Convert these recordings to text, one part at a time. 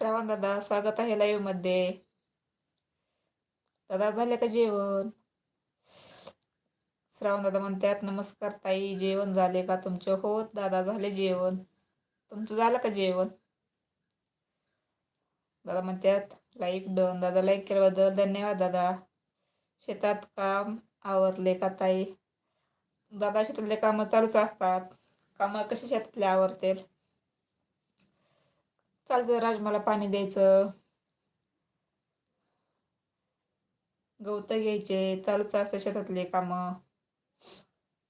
श्रावण दादा स्वागत आहे लाईव्हमध्ये. दादा झाले का जेवण? श्रावण दादा म्हणतात नमस्कार ताई जेवण झाले का तुमचे? हो दादा झाले जेवण. तुमचं झालं का जेवण? दादा म्हणतात लाईक डन दादा लाईक केल्याबद्दल धन्यवाद दादा. शेतात काम आवरले का ताई? दादा शेतातले कामं चालूच असतात. कामं कशी शेतातले आवडतील चालतं राजमाला पाणी द्यायचं. गवत घ्यायचे चालूच असतं शेतातले कामं.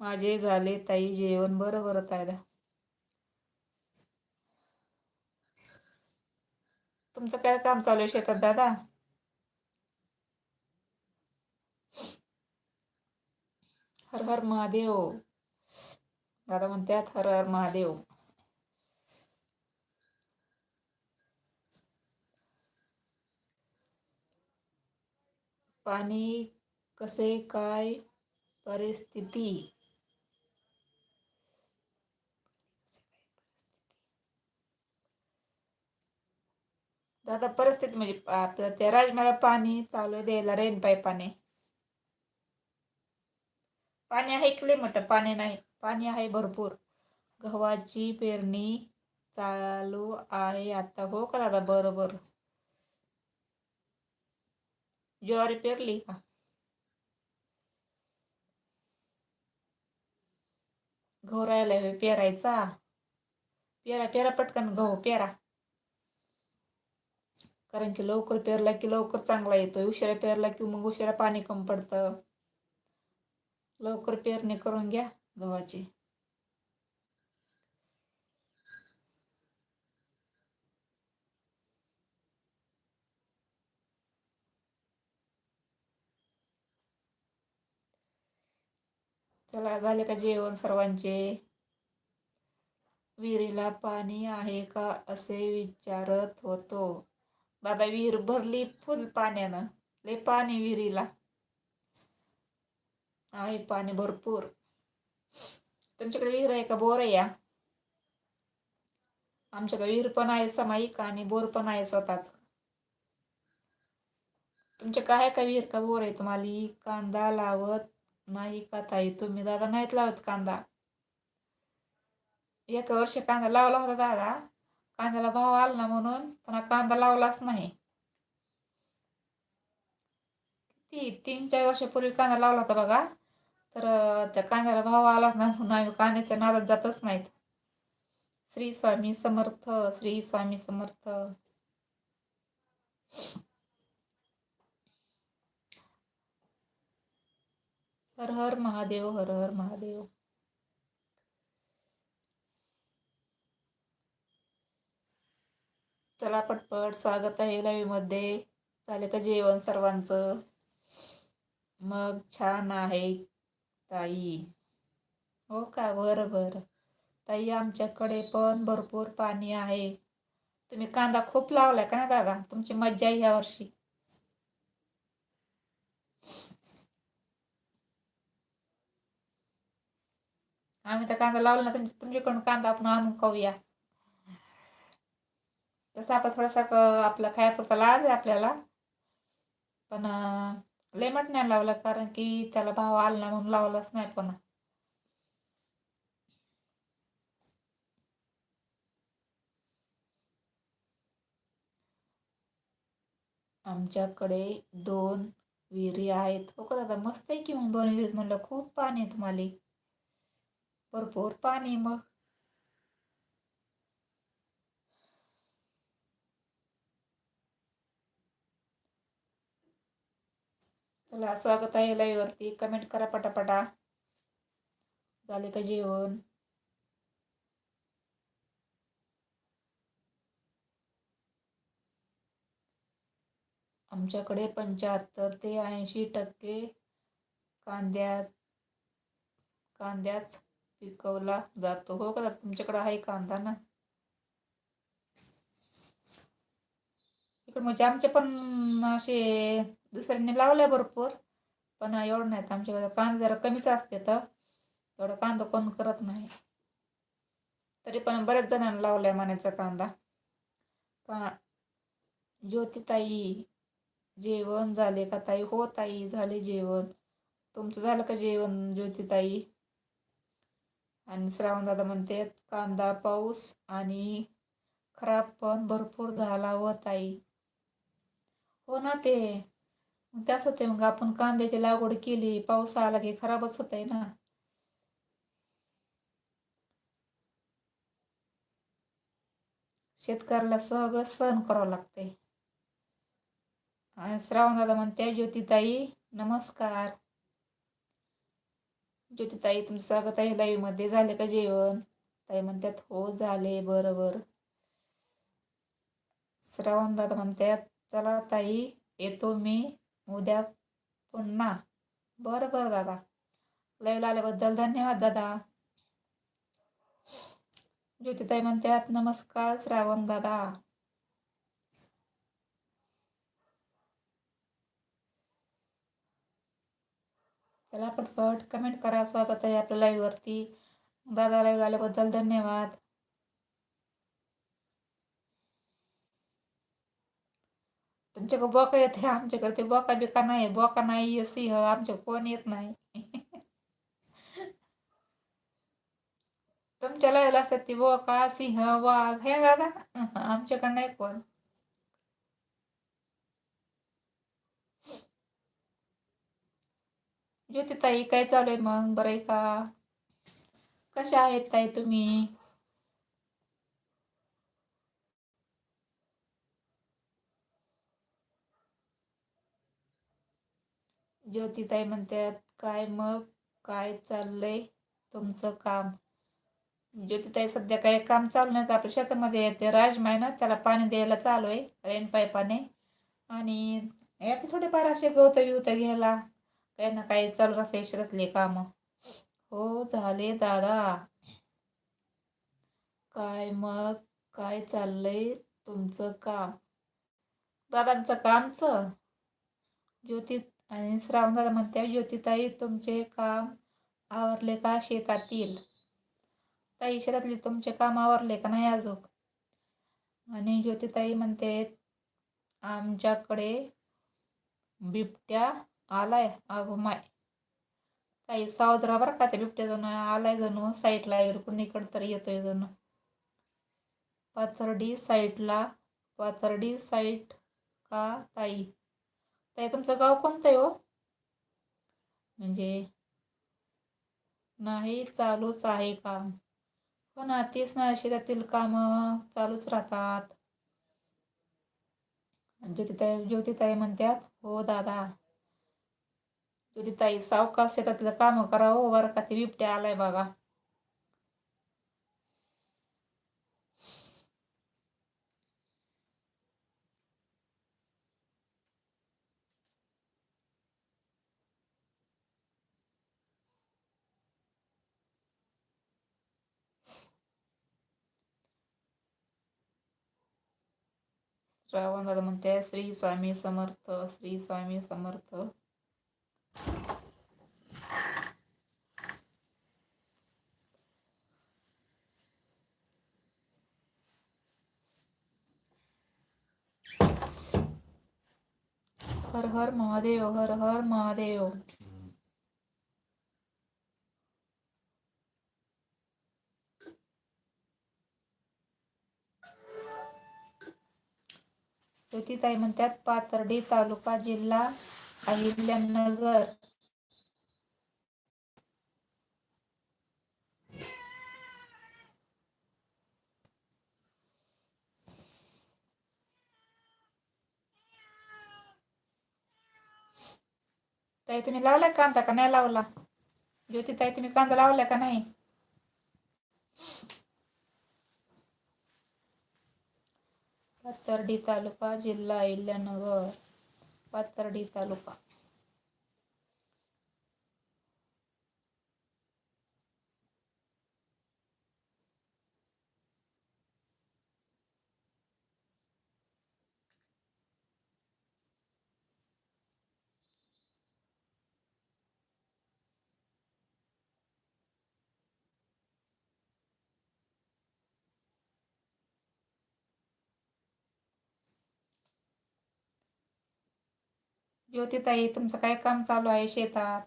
माझे झाले ताई जेवण. बरं बरं तायदा तुमचं काय काम चालू आहे शेतात दादा? हर हर महादेव. दादा म्हणतात हर हर महादेव. पाणी कसे काय परिस्थिती? दादा परिस्थिती म्हणजे आपलं त्या राजमाला पाणी चालू आहे द्यायला रेन पाईपाने पाणी आहे इकडे म्हटलं पाणी नाही पाणी आहे भरपूर. गव्हाची पेरणी चालू आहे आता हो का दादा? बरोबर. ज्वारी पेरली का गहू राहिला पेरायचा पेरा पेरा पटकन गहू पेरा कारण की लवकर पेरला की लवकर चांगला येतो उशिरा पेरला की मग उशिरा पाणी कमी पडतं लवकर पेरणी करून घ्या गव्हाची चला झाले का जेवण सर्वांचे? विहिरीला पाणी आहे का असे विचारत होतो. दादा विहीर भरली फुल पाण्यानं. लय पाणी विहिरीला. आहे पाणी भरपूर. तुमच्याकडे विहीर आहे का? बोर आहे या. आमच्याकडे विहीर पण आहे सामायिक आणि बोर पण आहे स्वतःच. तुमच्या काय आहे का विहीर का बोर आहे? तुम्हाला कांदा लावत नाही का ताई? तुम्ही दादा नाहीत लावत कांदा. एक वर्ष कांदा लावला होता दादा. कांद्याला भाव आला ना म्हणून पुन्हा कांदा लावलाच नाही. ती तीन चार वर्षापूर्वी कांदा लावला होता बघा. तर त्या कांद्याला भाव आलाच नाही म्हणून आम्ही कांद्याच्या नादात जातच नाहीत. श्री स्वामी समर्थ श्री स्वामी समर्थ. हर हर महादेव हर हर महादेव. चला पटपट स्वागत आहे लवीमध्ये झाले का जेवण सर्वांचं? मग छान आहे ताई. हो का? बरं बरं. ताई आमच्याकडे पण भरपूर पाणी आहे. तुम्ही कांदा खूप लावलाय का ना दादा? तुमची मज्जा आहे या आम्ही तर कांदा लावला ना तुमच्या तुमच्याकडून कांदा आपण आणून खाऊया. तसं आपण थोडासा क आपला खायापुरता लाज आहे आपल्याला. पण लेमट नाही लावला कारण की त्याला भाव आला ना म्हणून लावलाच नाही पण आमच्याकडे दोन विहिरी आहेत. हो का दादा? मस्त आहे की मग दोन विहिरीत म्हणलं खूप पाणी आहे तुम्हाला. भरपूर पाणी मग. तुला स्वागत आहे लाईव्हवरती. कमेंट करा पटापटा. झाले का जेवण? आमच्याकडे पंच्याहत्तर ते ऐंशी टक्के कांद्यात कांद्याच पिकवला जातो. हो का तुमच्याकडे आहे कांदा ना? इकडे म्हणजे आमचे पण असे दुसऱ्यांनी लावल्या भरपूर पण एवढं नाही आमच्याकडे कांदा जरा कमीच असते तर एवढं कांदा कोण करत नाही. तरी पण बऱ्याच जणांना लावलाय मनाचा कांदा. का ज्योतिताई जेवण झाले का ताई? हो ताई झाले जेवण. तुमचं झालं का जेवण ज्योतिताई? आणि श्रावण दादा म्हणते कांदा पाऊस आणि खराब पण भरपूर झाला व ताई. हो ना ते. त्याच होते मग आपण कांद्याची लागवड केली पाऊस आला की खराबच होत आहे ना. शेतकऱ्याला सगळं सहन करावं लागतंय. श्रावण दादा म्हणते ज्योतिताई नमस्कार. ज्योतिताई तुमचं स्वागत आहे लाईव्हमध्ये झाले का जेवण? ताई म्हणतात हो झाले. बरोबर. श्रावण दादा म्हणतात चला ताई येतो मी उद्या पुन्हा. बरं बरं दादा. लाईव्हला आल्याबद्दल धन्यवाद दादा. ज्योतिताई म्हणतात नमस्कार श्रावण दादा. चला पटपट कमेंट करा. स्वागत आहे आपल्या लाईव्हवरती दादा लाईव्ह आल्याबद्दल धन्यवाद. तुमच्याकडे बोका येते आमच्याकडे ते बोका बिका नाही बोका नाही सिंह आमच्या कोण येत नाही. तुमच्या लाईव्हला असतात ती बोका सिंह वाघ. हे दादा, आमच्याकडे नाही ज्योती ताई काय चालू आहे मग? बरं आहे का? कशा आहेत ताई तुम्ही? ज्योतिताई म्हणतात काय मग? काय चाललंय तुमचं काम? ज्योतिताई सध्या काय काम चालू नाही. आपल्या शेतामध्ये ते आहे ना त्याला पाणी द्यायला चालू आहे रेन पाईपाने. आणि यात थोडेफार असे गवत बिवत घ्यायला. काही ना काही चालू राहते शेतातले काम. हो झाले दादा. काय मग? काय चाललंय तुमचं काम? दादांचं कामचं? ज्योती आणि श्रावणदादा म्हणते ज्योतिताई तुमचे काम आवरले का शेतातील? ताई शेतातले तुमचे काम आवरले का नाही अजून? आणि ज्योतिताई म्हणते आमच्याकडे बिबट्या आलाय. अगो माय. ताई सावध राहा बरं का त्या बिबट्या जणू आलाय जणू साईडला इकडून इकडं तर येतोय जणू. पाथर्डी साईडला पाथर्डी साईट का ताई? ताई तुमचं गाव कोणतं आहे हो? म्हणजे नाही चालूच आहे काम. हो पण तेच ना शेतातील काम चालूच राहतात. ज्योतिताई ज्योतिताई म्हणतात हो दादा. ज्योतिताई सावकाश शेतातलं काम करा बरं का ते बिबट्या आलाय बघा. श्रावण म्हणते श्री स्वामी समर्थ श्री स्वामी समर्थ. हर हर महादेव हर हर महादेव. ताई म्हणतात पाथर्डी तालुका जिल्हा अहिल्यानगर ताई तुम्ही लावलाय कांदा का नाही लावला? ज्योती ताई तुम्ही कांदा लावलाय का नाही? पाथर्डी तालुका जिल्हा अहिल्यानगर पाथर्डी तालुका. ज्योतिताई तुमचं काय काम चालू आहे शेतात?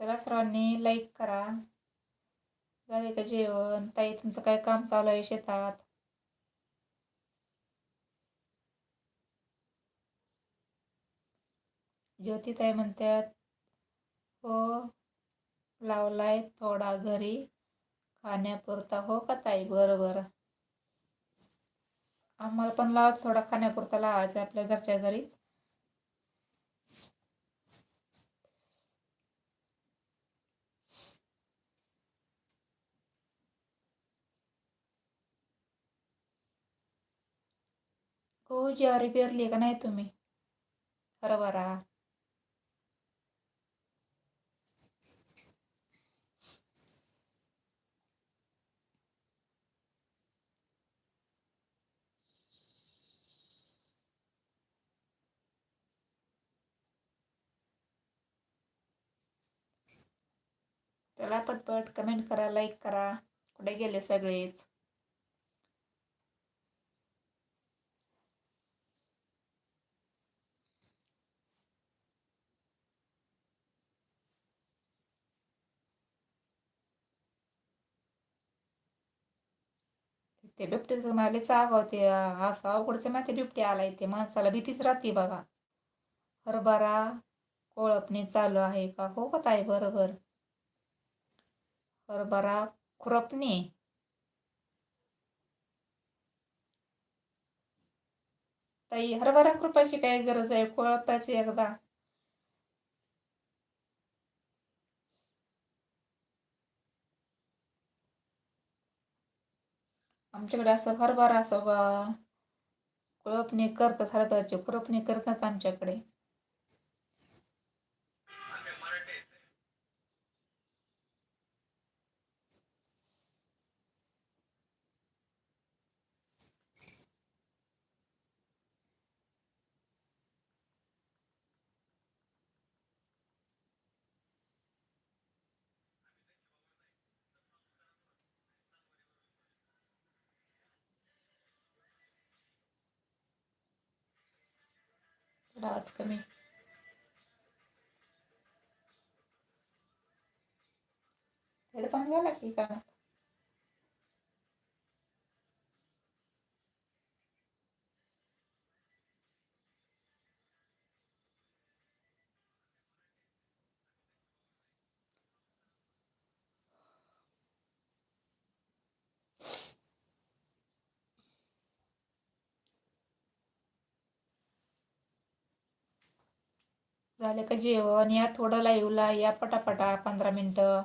चला सर्वांनी लाईक करा. झाले का जेवण? ताई तुमचं काय काम चालू आहे शेतात? ज्योतिताई म्हणतात हो लावलाय थोडा घरी खाण्यापुरता. हो का ताई? बरं बरं. आम्हाला पण लावायचं थोडा खाण्यापुरता लावायचा आपल्या घरच्या घरीच. हो ज्वारी पेरली का नाही तुम्ही? हरभरा चला पटपट कमेंट करा लाईक करा. कुठे गेले सगळेच? ते बिबटीचं मला चाग ते असं अवघडचं माहिती बिबटी आलाय ते. माणसाला भीतीच राहते बघा. हरभरा कोळपणी चालू आहे का? हो का ताई? बरोबर. हरभरा खुरपणी. ताई हरभरा खुरपायची काय गरज आहे? कोळपायची एकदा. आमच्याकडे असं हरभरा असं कुळपणी करतात हरभराची खुरपणी करतात आमच्याकडे. आवाज कमी हेडफोन घ्याला की का झालं का जेवण? या थोडं लाईव्हला या पटापटा पंधरा मिनटं.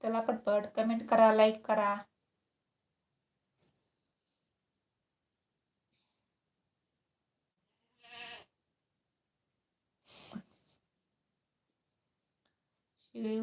चला पटपट कमेंट करा लाईक करा. शिळी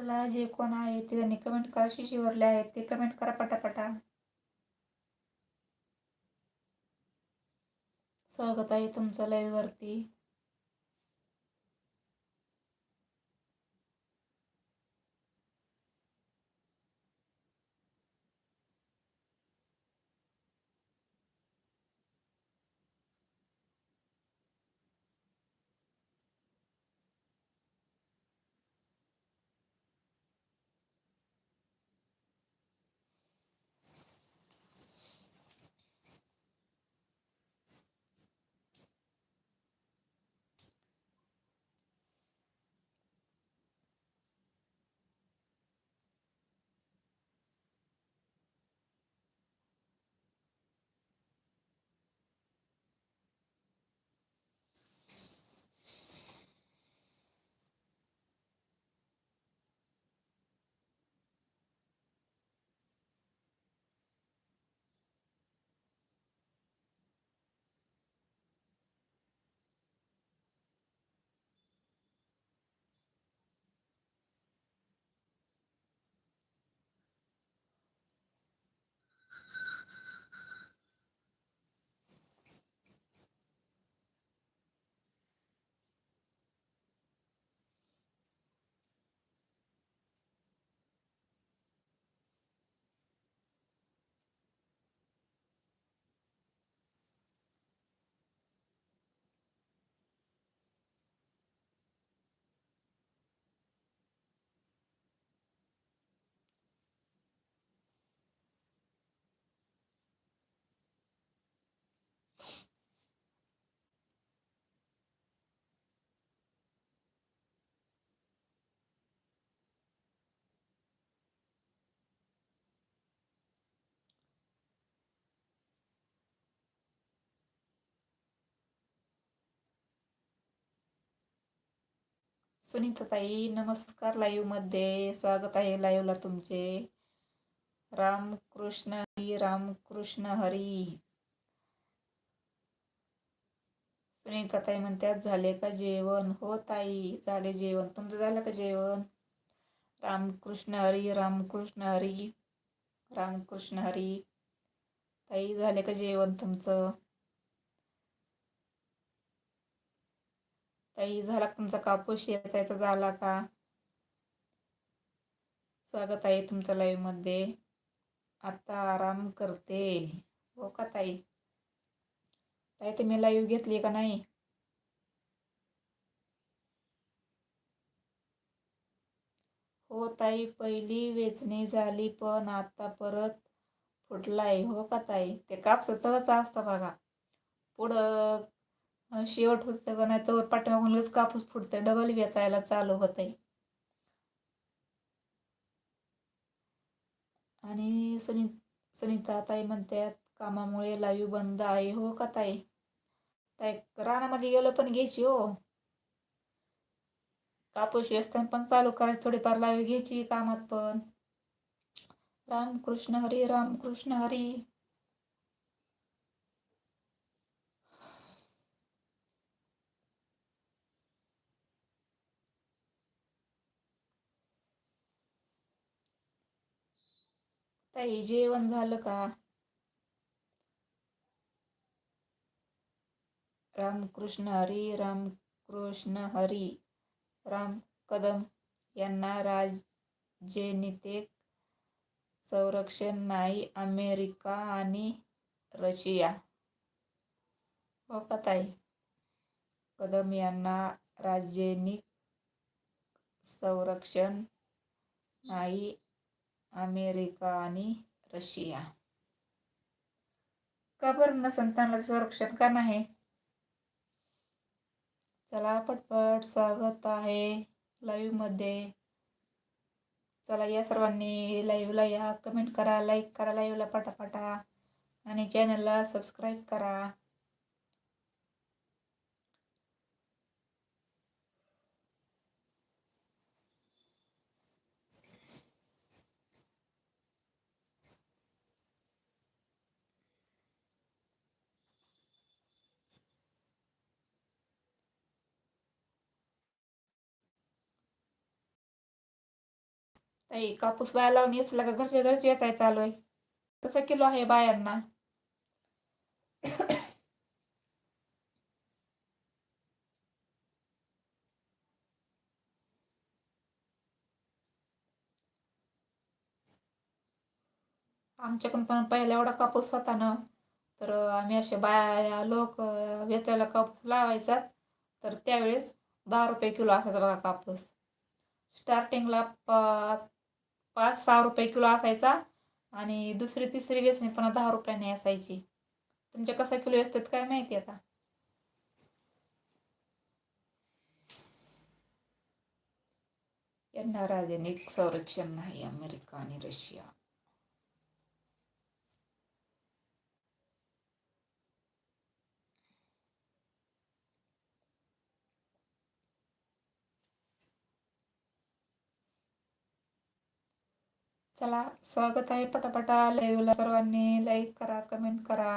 चला जे कोण आहे ते त्यांनी कमेंट करा. शिशीवरले आहेत ते कमेंट करा पटापटा. स्वागत आहे तुमचं लाईव्हवरती सुनीताताई नमस्कार लाईव्हमध्ये स्वागत आहे लाईव्हला तुमचे. रामकृष्ण हरी रामकृष्ण हरी. सुनीताताई म्हणतात झाले का जेवण? हो ताई झाले जेवण. तुमचं झालं का जेवण? रामकृष्ण हरी रामकृष्ण हरी रामकृष्ण हरी. ताई झाले का जेवण तुमचं? काही झाला तुमचा कापूस शेतायचा झाला का? स्वागत आहे तुमचं लाईवमध्ये आता आराम करते. हो का ताई? ताई तुम्ही लाईव्ह घेतली का नाही? हो ताई पहिली वेचणी झाली पण आता परत फुटलाय. हो का ताई? ते कापस तसं असतं बघा. पुढं शेवट होतं का नाही तर पाठीमागून लगेच कापूस फुटते डबल वेचायला चालू होतंय. आणि सुनी सुनीता ताई म्हणतात कामामुळे लाईव्ह बंद आहे हो का ताई? ताई रानामध्ये गेलं पण घ्यायची हो. कापूस व्यवस्थान पण चालू करायची थोडीफार लाईव्ह घ्यायची कामात पण. रामकृष्ण हरी रामकृष्ण हरी. ताई जेवण झालं का? रामकृष्ण हरी रामकृष्ण हरी राम कदम यांना राजनीतिक संरक्षण नाही अमेरिका आणि रशिया. हो ताई कदम यांना राजनिक संरक्षण नाही अमेरिका आणि रशिया. का बरं नसन त्यांना संरक्षण का नाही? चला पटपट स्वागत आहे लाईव्हमध्ये चला या सर्वांनी लाईव्हला या. कमेंट करा लाईक करा लाईव्हला पटापटा. आणि चॅनलला सबस्क्राईब करा. ताई कापूस बाया लावून येसला का? घरच्या घरचे वेचाय चालू आहे. कसं किलो आहे बायांना. आमच्याकडून पण पहिला एवढा कापूस होता ना तर आम्ही असे बाया लोक वेचायला कापूस लावायचा. तर त्यावेळेस दहा रुपये किलो असायचा बघा कापूस. स्टार्टिंगला पाच पाच सहा रुपये किलो असायचा आणि दुसरी तिसरी वेचणी पण दहा रुपयाने असायची. तुमच्या कसा किलो असतात काय माहिती आता? यांना राजनिक संरक्षण नाही अमेरिका आणि रशिया. चला स्वागत आहे पटापटा. लाईव्हला सर्वांनी. लाईक करा कमेंट करा.